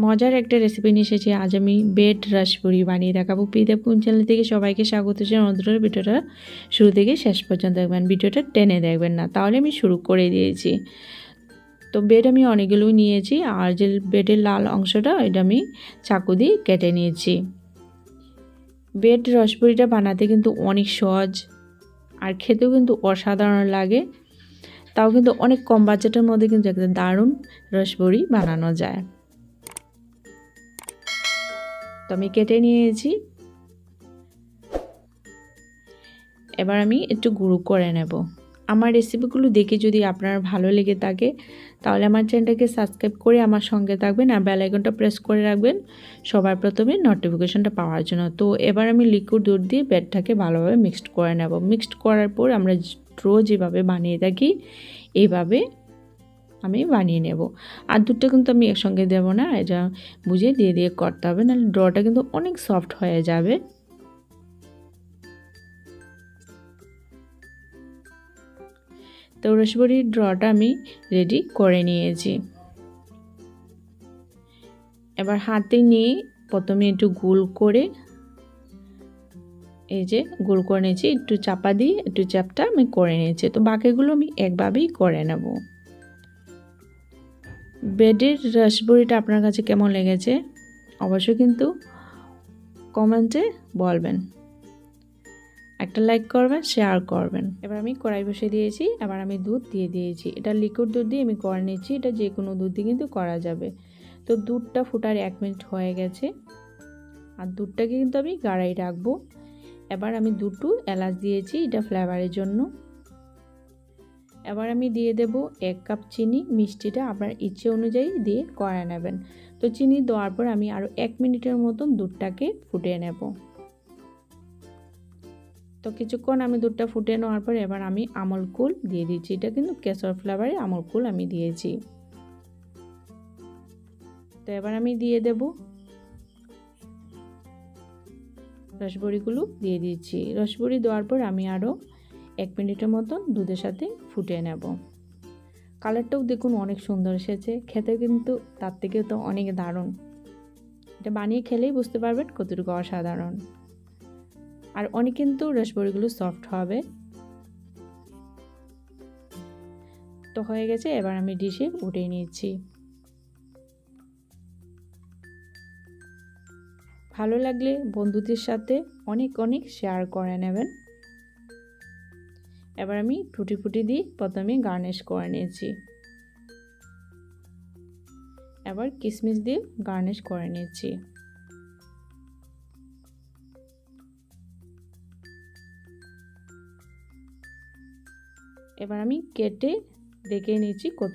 মজার একটা রেসিপি নিয়ে এসেছি। আজ আমি বেড রসপুরি বানিয়ে দেখাবো। পিদেব কোন চ্যানেল থেকে সবাইকে স্বাগত জানাই। অনুরোধ ভিডিওটা শুরু থেকে শেষ পর্যন্ত দেখবেন। ভিডিওটা টেনে দেখবেন না। তাহলে আমি শুরু করে দিয়েছি। তো বেড আমি অনেকগুলোই নিয়েছি। আর যে বেডের লাল অংশটা, এটা আমি চাকু দিয়ে কেটে নিয়েছি। বেড রসপুরিটা বানাতে কিন্তু অনেক সহজ আর খেতেও কিন্তু অসাধারণ লাগে। তাও কিন্তু অনেক কম বাজেটের মধ্যে কিন্তু একটা দারুণ রসবড়ি বানানো যায়। তো আমি কেটে নিয়েছি। এবার আমি একটু গুঁড়ো করে নেব। আমার রেসিপিগুলো দেখে যদি আপনার ভালো লেগে থাকে, তাহলে আমার চ্যানেলটাকে সাবস্ক্রাইব করে আমার সঙ্গে থাকবেন আর আইকনটা প্রেস করে রাখবেন। সবার প্রথমে নোটিফিকেশনটা পাওয়ার জন্য। তো এবার আমি লিকুইড দুধ দিয়ে বেডটাকে ভালোভাবে মিক্সড করে নেব। মিক্সড করার পর আমরা ড্রো যেভাবে বানিয়ে থাকি, এইভাবে আমি বানিয়ে নেব। আর দুধটা কিন্তু আমি একসঙ্গে দেব না এটা বুঝে দিয়ে দিয়ে করতে হবে, নাহলে ড্রটা কিন্তু অনেক সফট হয়ে যাবে। তো রসবরির ড্রটা আমি রেডি করে নিয়েছি। এবার হাতে নিয়ে প্রথমে একটু গোল করে, এই যে গোল করে নিয়েছি, একটু চাপা দিয়ে একটু চাপটা আমি করে নিয়েছি। তো বাকিগুলো আমি একভাবেই করে নেব। বেডের রসবড়িটা আপনার কাছে কেমন লেগেছে? অবশ্যই কিন্তু কমেন্টে বলবেন। একটা লাইক করবেন, শেয়ার করবেন। এবার আমি কড়াই বসে দিয়েছি এবার আমি দুধ দিয়ে দিয়েছি। এটা লিকুইড দুধ দিয়ে আমি করে নিচ্ছি, এটা যে কোনো দুধ দিয়ে কিন্তু করা যাবে। তো দুধটা ফুটার এক মিনিট হয়ে গেছে। আর দুধটাকে কিন্তু আমি গাড়াই রাখব। এবার আমি দুটো এলাচ দিয়েছি, এটা ফ্লেভারের জন্য। এবার আমি দিয়ে দেব এক কাপ চিনি, মিষ্টিটা আপনার ইচ্ছে অনুযায়ী দিয়ে করে নেবেন। তো চিনি দেওয়ার পর আমি আরও এক মিনিটের মতন দুধটাকে ফুটিয়ে নেব। তো কিছুক্ষণ আমি দুধটা ফুটিয়ে নেওয়ার পর এবার আমি আমল কুল দিয়ে দিচ্ছি। এটা কিন্তু কেশর ফ্লেভারে আমল কুল আমি দিয়েছি। তো এবার আমি দিয়ে দেব রসবড়িগুলো দিয়ে দিচ্ছি। রসবড়ি দেওয়ার পর আমি আরও এক মিনিটের মতন দুধের সাথে ফুটিয়ে নেব। কালারটাও দেখুন অনেক সুন্দর এসেছে খেতে কিন্তু তার থেকে তো অনেক দারুণ। এটা বানিয়ে খেলেই বুঝতে পারবেন কতটুকু অসাধারণ। আর অনেক কিন্তু রসবড়িগুলো সফট হবে। তো হয়ে গেছে, এবার আমি ডিশে উঠিয়ে নিচ্ছি। ভালো লাগলে বন্ধুদের সাথে অনেক অনেক শেয়ার করে নেবেন। এবার আমি ফুটি ফুটি দিয়ে প্রথমে গার্নিশ করে নিয়েছি। এবার কিশমিশ দিয়ে গার্নিশ করে নিয়েছি। এবার আমি কেটে দেখে নিয়েছি কত